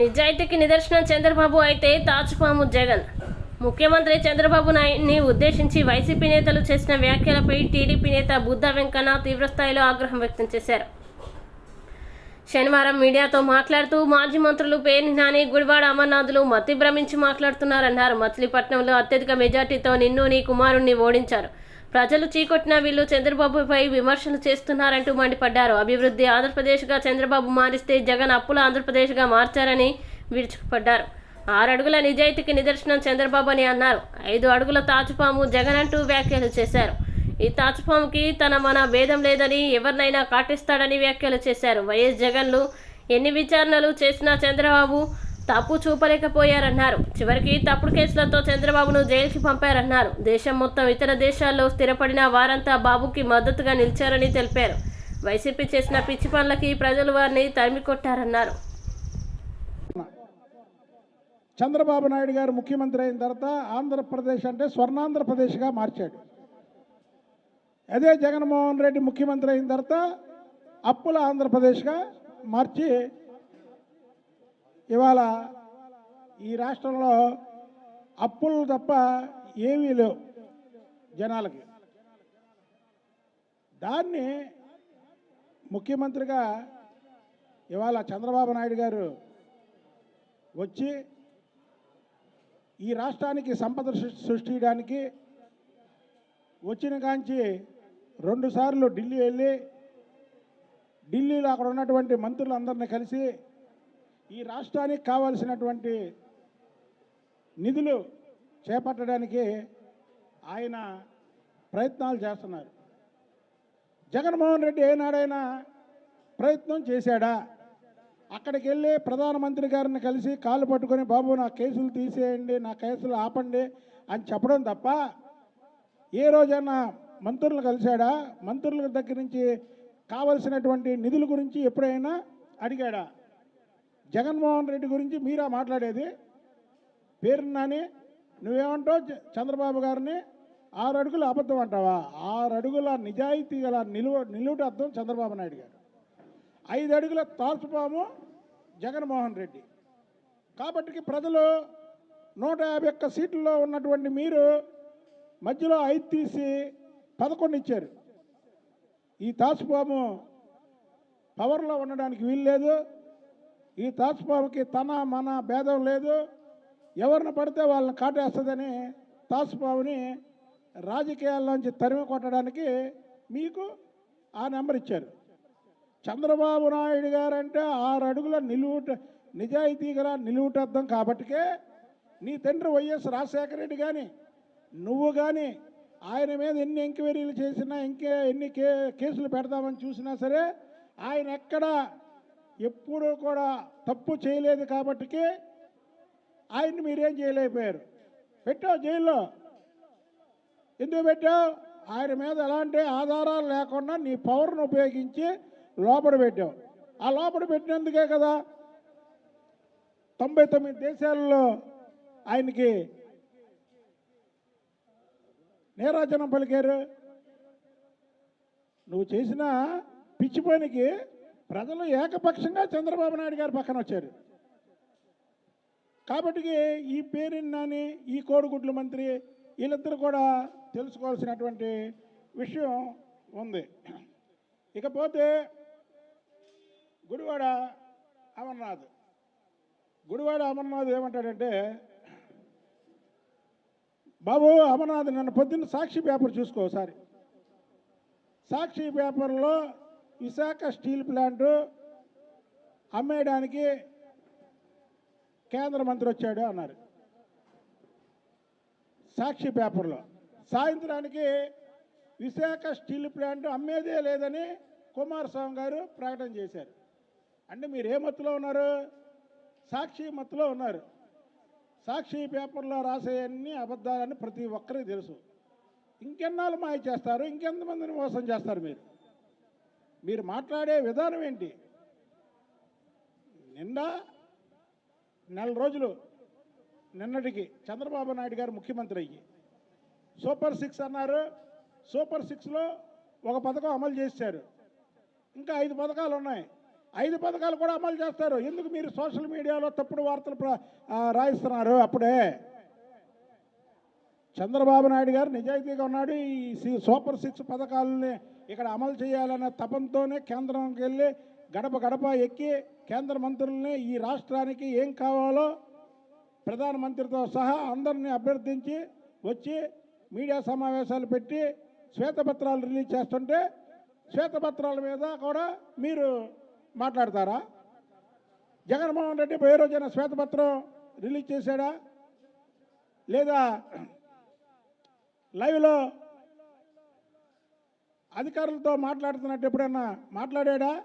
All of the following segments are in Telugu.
నిజాయితీకి నిదర్శనం చంద్రబాబు అయితే తాచుపాము జగన్. ముఖ్యమంత్రి చంద్రబాబు నాయుడిని ఉద్దేశించి వైసీపీ నేతలు చేసిన వ్యాఖ్యలపై టీడీపీ నేత బుద్ధ వెంకన్న తీవ్రస్థాయిలో ఆగ్రహం వ్యక్తం చేశారు. శనివారం మీడియాతో మాట్లాడుతూ మాజీ మంత్రులు పేర్ని నాని గుడివాడ అమర్నాథులు మతి భ్రమించి మాట్లాడుతున్నారన్నారు. మచిలీపట్నంలో అత్యధిక మెజార్టీతో నిన్ను నీ కుమారుణ్ణి ఓడించారు. ప్రజలు చీకొట్టిన వీళ్ళు చంద్రబాబుపై విమర్శలు చేస్తున్నారంటూ మండిపడ్డారు. అభివృద్ధి ఆంధ్రప్రదేశ్గా చంద్రబాబు మారిస్తే జగన్ అప్పుల ఆంధ్రప్రదేశ్గా మార్చారని విరుచుకుపడ్డారు. ఆరు అడుగుల నిజాయితీకి నిదర్శనం చంద్రబాబు అని అన్నారు. ఐదు అడుగుల తాచుపాము జగన్ అంటూ వ్యాఖ్యలు చేశారు. ఈ తాచుపాముకి తన మన భేదం లేదని ఎవరినైనా కాటిస్తాడని వ్యాఖ్యలు చేశారు. వైఎస్ జగన్లు ఎన్ని విచారణలు చేసినా చంద్రబాబు తప్పు చూపలేకపోయారన్నారు. చివరికి తప్పుడు కేసులతో చంద్రబాబును జైలుకి పంపారన్నారు. దేశం మొత్తం ఇతర దేశాల్లో స్థిరపడిన వారంతా బాబుకి మద్దతుగా నిలిచారని తెలిపారు. వైసీపీ చేసిన పిచ్చి పనులకి ప్రజలు వారిని తరిమి కొట్టారన్నారు. చంద్రబాబు నాయుడు గారు ముఖ్యమంత్రి అయిన తర్వాత ఆంధ్రప్రదేశ్ అంటే స్వర్ణాంధ్రప్రదేశ్గా మార్చాడు. అదే జగన్మోహన్ రెడ్డి ముఖ్యమంత్రి అయిన తర్వాత అప్పుల ఆంధ్రప్రదేశ్గా మార్చి ఇవాళ ఈ రాష్ట్రంలో అప్పులు తప్ప ఏమీ లేవు జనాలకి. దాన్ని ముఖ్యమంత్రిగా ఇవాళ చంద్రబాబు నాయుడు గారు వచ్చి ఈ రాష్ట్రానికి సంపద సృష్టి సృష్టించడానికి వచ్చిన కాంచి రెండుసార్లు ఢిల్లీ వెళ్ళి ఢిల్లీలో అక్కడ ఉన్నటువంటి మంత్రులందరినీ కలిసి ఈ రాష్ట్రానికి కావాల్సినటువంటి నిధులు చేపట్టడానికి ఆయన ప్రయత్నాలు చేస్తున్నారు. జగన్మోహన్ రెడ్డి ఏనాడైనా ప్రయత్నం చేశాడా? అక్కడికి వెళ్ళి ప్రధానమంత్రి గారిని కలిసి కాలు పట్టుకొని బాబు నా కేసులు తీసేయండి నా కేసులు ఆపండి అని చెప్పడం తప్ప ఏ రోజైనా మంత్రులు కలిశాడా? మంత్రుల దగ్గర నుంచి కావలసినటువంటి నిధుల గురించి ఎప్పుడైనా అడిగాడా? జగన్మోహన్ రెడ్డి గురించి మీరా మాట్లాడేది? పేరు నాని నువ్వేమంటావు? చ- చంద్రబాబు గారిని ఆరు అడుగుల అబద్ధం అంటావా? ఆరు అడుగుల నిజాయితీ గల నిలువ నిలువుట అర్థం చంద్రబాబు నాయుడు గారు. ఐదు అడుగుల తాల్చుపాము జగన్మోహన్ రెడ్డి. కాబట్టి ప్రజలు నూట యాభై ఒక్క సీట్లలో ఉన్నటువంటి మీరు మధ్యలో ఐదు తీసి పదకొండు ఇచ్చారు. ఈ తాసుపాము పవర్లో ఉండడానికి వీలు లేదు. ఈ తాసుపాముకి తన మన భేదం లేదు. ఎవరిని పడితే వాళ్ళని కాటేస్తుందని తాసుపాముని రాజకీయాల్లోంచి తరిమి కొట్టడానికి మీకు ఆ నెంబర్ ఇచ్చారు. చంద్రబాబు నాయుడు గారంటే ఆరు అడుగుల నిలువుట నిజాయితీగా నిలువుటద్దం కాబట్టికే నీ తండ్రి వైఎస్ రాజశేఖర రెడ్డి కానీ నువ్వు కానీ ఆయన మీద ఎన్ని ఎంక్వైరీలు చేసినా ఇంకే ఎన్ని కే కేసులు పెడదామని చూసినా సరే ఆయన ఎక్కడ ఎప్పుడూ కూడా తప్పు చేయలేదు కాబట్టికి ఆయన్ని మీరేం చేయలేకపోయారు. పెట్టావు జైల్లో. ఎందుకు పెట్టావు? ఆయన మీద ఎలాంటి ఆధారాలు లేకుండా నీ పవర్ను ఉపయోగించి లోపల పెట్టావు. ఆ లోపల పెట్టినందుకే కదా తొంభై తొమ్మిది దేశాల్లో ఆయనకి నేరాజనం పలికారు. నువ్వు చేసిన పిచ్చి పనికి ప్రజలు ఏకపక్షంగా చంద్రబాబు నాయుడు గారి పక్కన వచ్చారు. కాబట్టి ఈ పేరుని నాని ఈ కోడిగుడ్ల మంత్రి వీళ్ళిద్దరు కూడా తెలుసుకోవాల్సినటువంటి విషయం ఉంది. ఇకపోతే గుడివాడ అమర్నాథ్. గుడివాడ అమర్నాథ్ ఏమంటాడంటే బాబు అమర్నాథ్ నన్ను పొద్దున్న సాక్షి పేపర్ చూసుకో ఒకసారి. సాక్షి పేపర్లో విశాఖ స్టీల్ ప్లాంట్ అమ్మేయడానికి కేంద్ర మంత్రి వచ్చాడు అన్నారు. సాక్షి పేపర్లో. సాయంత్రానికి విశాఖ స్టీల్ ప్లాంట్ అమ్మేదే లేదని కుమారస్వామి గారు ప్రకటన చేశారు. అంటే మీరు ఏ మత్తులో ఉన్నారు? సాక్షి మత్తులో ఉన్నారు. సాక్షి పేపర్లో రాసేయన్ని అబద్ధాలని ప్రతి ఒక్కరికి తెలుసు. ఇంకెన్నాళ్ళు మాయ చేస్తారు ఇంకెంతమందిని మోసం చేస్తారు మీరు? మీరు మాట్లాడే విధానం ఏంటి? నిండా నెల రోజులు నిన్నటికి చంద్రబాబు నాయుడు గారు ముఖ్యమంత్రి అయ్యి సూపర్ సిక్స్ అన్నారు. సూపర్ సిక్స్లో ఒక పథకం అమలు చేశారు. ఇంకా ఐదు పథకాలు ఉన్నాయి. ఐదు పథకాలు కూడా అమలు చేస్తారు. ఎందుకు మీరు సోషల్ మీడియాలో తప్పుడు వార్తలు రాయిస్తున్నారు? అప్పుడే చంద్రబాబు నాయుడు గారు నిజాయితీగా ఉన్నాడు. ఈ సి- సూపర్ సిక్స్ పథకాలని ఇక్కడ అమలు చేయాలనే తపంతోనే కేంద్రంకి వెళ్ళి గడప గడప ఎక్కి కేంద్ర మంత్రుల్ని ఈ రాష్ట్రానికి ఏం కావాలో ప్రధానమంత్రితో సహా అందరినీ అభ్యర్థించి వచ్చి మీడియా సమావేశాలు పెట్టి శ్వేతపత్రాలు రిలీజ్ చేస్తుంటే శ్వేతపత్రాల మీద కూడా మీరు మాట్లాడతారా? జగన్మోహన్ రెడ్డి ఏ రోజైనా శ్వేతపత్రం రిలీజ్ చేశాడా? లేదా లైవ్లో అధికారులతో మాట్లాడుతున్నట్టు ఎప్పుడన్నా మాట్లాడాడా?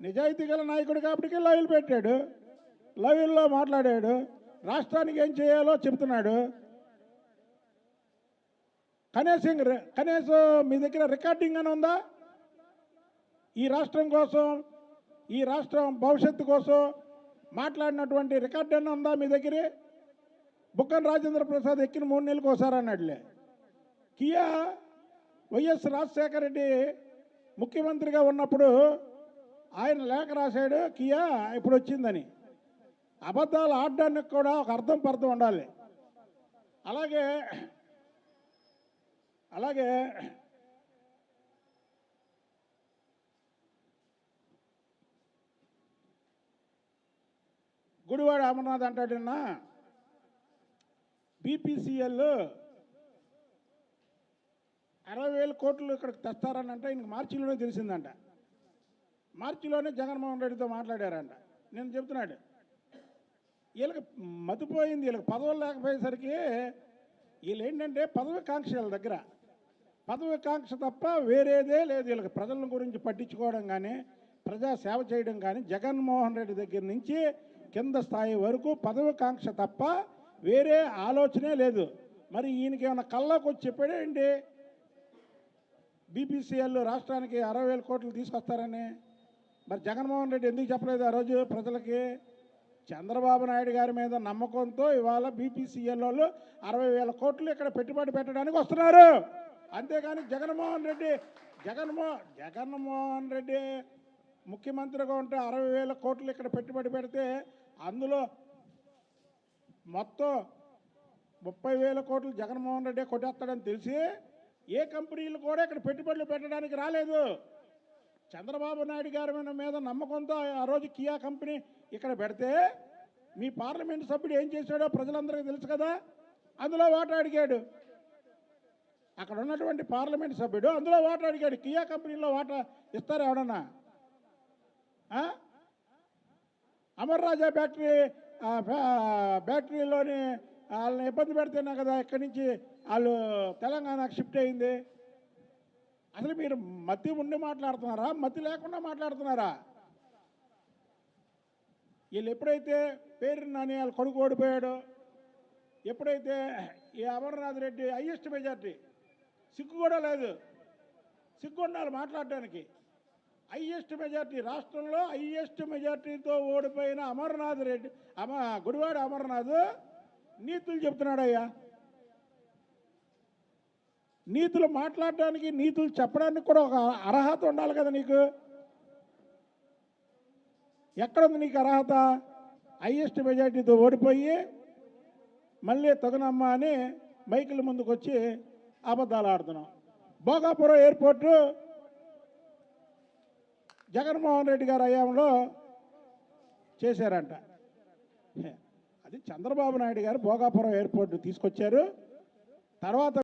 నిజాయితీ గల నాయకుడు కాబట్టి లైవ్లు పెట్టాడు. లైవ్లో మాట్లాడాడు. రాష్ట్రానికి ఏం చేయాలో చెప్తున్నాడు కనీసం రి- కనీసం మీ దగ్గర రికార్డింగ్ అని ఉందా? ఈ రాష్ట్రం కోసం ఈ రాష్ట్రం భవిష్యత్తు కోసం మాట్లాడినటువంటి రికార్డు అన్న ఉందా మీ దగ్గర? బుక్కన రాజేంద్ర ప్రసాద్ ఎక్కిన మూడు నెలలకు ఒకసారి అన్నాడులే. కియా వైఎస్ రాజశేఖర రెడ్డి ముఖ్యమంత్రిగా ఉన్నప్పుడు ఆయన లేఖ రాశాడు కియా ఇప్పుడు వచ్చిందని. అబద్ధాలు ఆడడానికి కూడా ఒక అర్థం పర్థం ఉండాలి. అలాగే అలాగే గుడివాడ అమర్నాథ్ అంటాడన్నా బీపీసీఎల్ అరవై వేల కోట్లు ఇక్కడికి తెస్తారని అంటే ఇంక మార్చిలోనే తెలిసిందంట. మార్చిలోనే జగన్మోహన్ రెడ్డితో మాట్లాడారంట. నేను చెప్తున్నాడు వీళ్ళకి మతిపోయింది వీళ్ళకి పదవులు లేకపోయేసరికి వీళ్ళు ఏంటంటే పదవి కాంక్ష వీళ్ళ దగ్గర. పదవి కాంక్ష తప్ప వేరేదే లేదు. వీళ్ళకి ప్రజల గురించి పట్టించుకోవడం కానీ ప్రజా సేవ చేయడం కానీ జగన్మోహన్ రెడ్డి దగ్గర నుంచి కింద స్థాయి వరకు పదవి కాంక్ష తప్ప వేరే ఆలోచనే లేదు. మరి ఈయనకి ఏమైనా కళ్ళకు వచ్చి చెప్పాడేంటి బీపీసీఎల్ రాష్ట్రానికి అరవై వేల కోట్లు తీసుకొస్తారని. మరి జగన్మోహన్ రెడ్డి ఎందుకు చెప్పలేదు ఆ రోజు ప్రజలకి? చంద్రబాబు నాయుడు గారి మీద నమ్మకంతో ఇవాళ బీపీసీఎల్ వాళ్ళు అరవై వేల కోట్లు ఇక్కడ పెట్టుబడి పెట్టడానికి వస్తున్నారు. అంతేగాని జగన్మోహన్ రెడ్డి జగన్మో జగన్మోహన్ రెడ్డి ముఖ్యమంత్రిగా ఉంటే అరవై వేల కోట్లు ఇక్కడ పెట్టుబడి పెడితే అందులో మొత్తం ముప్పై వేల కోట్లు జగన్మోహన్ రెడ్డి కొట్టేస్తాడని తెలిసి ఏ కంపెనీలు కూడా ఇక్కడ పెట్టుబడులు పెట్టడానికి రాలేదు. చంద్రబాబు నాయుడు గారి మీద- నమ్మకంతో ఆ రోజు కియా కంపెనీ ఇక్కడ పెడితే మీ పార్లమెంట్ సభ్యుడు ఏం చేశాడో ప్రజలందరికీ తెలుసు కదా? అందులో ఓటు అడిగాడు. అక్కడ ఉన్నటువంటి పార్లమెంట్ సభ్యుడు అందులో ఓటు అడిగాడు. కియా కంపెనీలో ఓట ఇస్తారు ఎవడన్నా అమర్ రాజా బ్యాటరీ ఆ, వాళ్ళని ఇబ్బంది పెడితేనే కదా ఇక్కడి నుంచి వాళ్ళు తెలంగాణకు షిఫ్ట్ అయింది. అసలు మీరు మత్తి ఉండి మాట్లాడుతున్నారా? మత్తి లేకుండా మాట్లాడుతున్నారా? వీళ్ళు ఎప్పుడైతే పేరు నాని వాళ్ళు కొడుకు ఓడిపోయాడు ఎప్పుడైతే ఈ అమర్నాథ్ రెడ్డి హయ్యెస్ట్ మెజార్టీ సిగ్గు కూడా లేదు. సిగ్గు ఉండాలి మాట్లాడడానికి హైయెస్ట్ మెజార్టీ రాష్ట్రంలో హైయెస్ట్ మెజార్టీతో ఓడిపోయిన అమర్నాథ్ రెడ్డి అమ గుడివాడ అమర్నాథ్ నీతులు చెప్తున్నాడయ్యా. నీతులు మాట్లాడడానికి నీతులు చెప్పడానికి కూడా ఒక అర్హత ఉండాలి కదా నీకు. ఎక్కడుంది నీకు అర్హత? హైయెస్ట్ మెజార్టీతో ఓడిపోయి మళ్ళీ తగునమ్మ అని మైకుల ముందుకు వచ్చి అబద్ధాలు ఆడుతున్నాం. భోగాపురం ఎయిర్పోర్టు జగన్మోహన్ రెడ్డి గారు హయాంలో చేశారంట. అది చంద్రబాబు నాయుడు గారు భోగాపురం ఎయిర్పోర్ట్ తీసుకొచ్చారు. తర్వాత